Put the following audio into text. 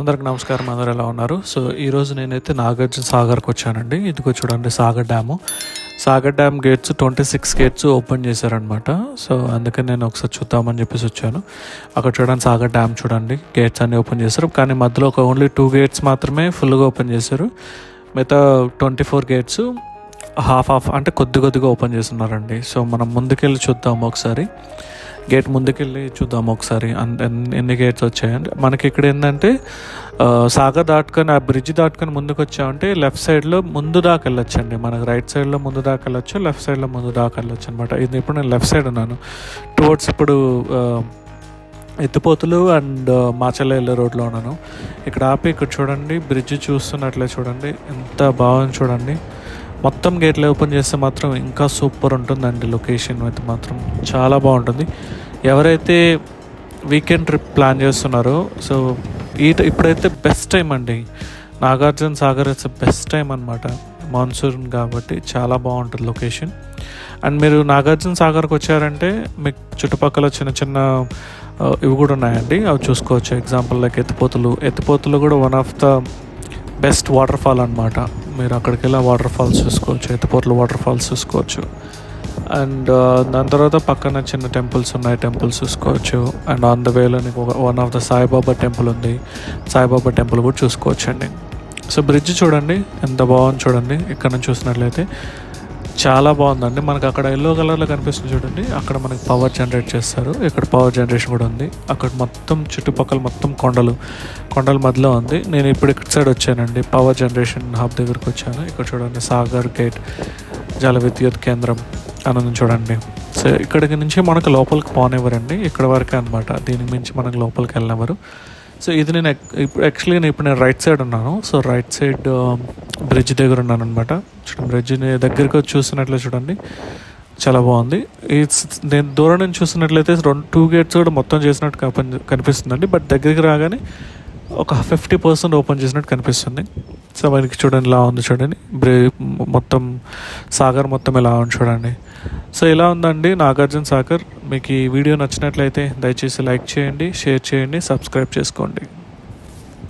అందరికి నమస్కారం అందరు ఎలా ఉన్నారు? సో ఈరోజు నేనైతే నాగార్జున సాగర్కి వచ్చానండి. ఇదిగో చూడండి Sagar dam. Sagar dam gates twenty six gates open చేశారనమాట సో అందుకని నేను ఒకసారి చూద్దామని చెప్పేసి వచ్చాను. అక్కడ చూడండి సాగర్ డ్యామ్ చూడండి గేట్స్ అన్నీ ఓపెన్ చేశారు. కానీ మధ్యలో ఒక ఓన్లీ టూ గేట్స్ మాత్రమే ఫుల్గా ఓపెన్ చేశారు. మిగతా twenty four gates half half అంటే కొద్ది కొద్దిగా ఓపెన్ చేస్తున్నారండి. సో మనం ముందుకెళ్ళి చూద్దాము ఒకసారి. గేట్ ముందుకెళ్ళి చూద్దాం ఒకసారి. అన్- ఎన్- ఎన్ని గేట్స్ వచ్చాయండి మనకి ఇక్కడ ఏంటంటే సాగర్ దాటుకొని ఆ బ్రిడ్జ్ దాటుకొని ముందుకు వచ్చామంటే లెఫ్ట్ సైడ్లో ముందు దాకా వెళ్ళొచ్చండి. మనకు రైట్ సైడ్లో ముందు దాకా వెళ్ళొచ్చు లెఫ్ట్ సైడ్లో ముందు దాకా వెళ్ళొచ్చు అనమాట ఇది ఇప్పుడు నేను లెఫ్ట్ సైడ్ ఉన్నాను టువర్డ్స్ ఇప్పుడు ఎత్తిపోతులు అండ్ మాచల్ల రోడ్లో ఉన్నాను. ఇక్కడ ఆపి ఇక్కడ చూడండి బ్రిడ్జ్ చూస్తున్నట్లే చూడండి. ఎంత బాగుంది చూడండి. మొత్తం గేట్లు ఓపెన్ చేస్తే మాత్రం ఇంకా సూపర్ ఉంటుందండి లొకేషన్ అయితే మాత్రం. చాలా బాగుంటుంది. ఎవరైతే వీకెండ్ ట్రిప్ ప్లాన్ చేస్తున్నారో సో ఈ ఇప్పుడైతే బెస్ట్ టైం అండి. Nagarjuna Sagar it's best time అనమాట మాన్సూన్ కాబట్టి చాలా బాగుంటుంది లొకేషన్ అండ్ మీరు నాగార్జున సాగర్కి వచ్చారంటే మీకు చుట్టుపక్కల చిన్న చిన్న ఇవి కూడా ఉన్నాయండి. అవి చూసుకోవచ్చు. Example like ఎత్తిపోతులు. ఎత్తిపోతులు కూడా one of the best water అనమాట మీరు అక్కడికి వెళ్ళి వాటర్ ఫాల్స్ చూసుకోవచ్చు. ఎత్తిపోతలు వాటర్ ఫాల్స్ చూసుకోవచ్చు. అండ్ దాని తర్వాత పక్కన చిన్న టెంపుల్స్ ఉన్నాయి. టెంపుల్స్ చూసుకోవచ్చు. అండ్ ఆన్ ద వేలో నీకు one of the Saibaba temple ఉంది. సాయిబాబా టెంపుల్ కూడా చూసుకోవచ్చు అండి సో బ్రిడ్జ్ చూడండి. ఎంత బాగుంది చూడండి. ఇక్కడ నుంచి చూసినట్లయితే చాలా బాగుందండి. మనకు అక్కడ ఎల్లో కలర్లో కనిపిస్తుంది చూడండి. అక్కడ మనకి పవర్ జనరేట్ చేస్తారు. ఇక్కడ పవర్ జనరేషన్ కూడా ఉంది. అక్కడ మొత్తం చుట్టుపక్కల మొత్తం కొండలు కొండల మధ్యలో ఉంది. నేను ఇప్పుడు ఇక్కడ సైడ్ వచ్చానండి. పవర్ జనరేషన్ హబ్ దగ్గరికి వచ్చాను. ఇక్కడ చూడండి సాగర్ గేట్ జల విద్యుత్ కేంద్రం అని చూడండి. సో ఇక్కడికి నుంచి మనకు లోపలికి పోనివ్వరండి. ఇక్కడ వరకే అనమాట దీనికి మించి మనకు లోపలికి వెళ్ళినవారు సో ఇది నేను ఇప్పుడు యాక్చువల్లీ నేను ఇప్పుడు నేను రైట్ సైడ్ ఉన్నాను. సో రైట్ సైడ్ బ్రిడ్జ్ దగ్గర ఉన్నాను అనమాట చూడండి బ్రిడ్జ్ని దగ్గరికి వచ్చి చూస్తున్నట్లే చూడండి. చాలా బాగుంది. ఇట్స్ నేను దూరం నుంచి చూసినట్లయితే రెండు టూ గేట్స్ కూడా మొత్తం చేసినట్టు కనిపిస్తుందండి. బట్ దగ్గరికి రాగానే ఒక ఫిఫ్టీ పర్సెంట్ ఓపెన్ చేసినట్టు కనిపిస్తుంది. సో మనకి చూడండి ఇలా ఉంది చూడండి. బ్రే మొత్తం సాగర్ మొత్తం ఇలా ఉంది చూడండి. సో ఇలా ఉందండి నాగార్జున సాగర్? మీకు ఈ వీడియో నచ్చినట్లయితే దయచేసి లైక్ చేయండి షేర్ చేయండి సబ్స్క్రైబ్ చేసుకోండి.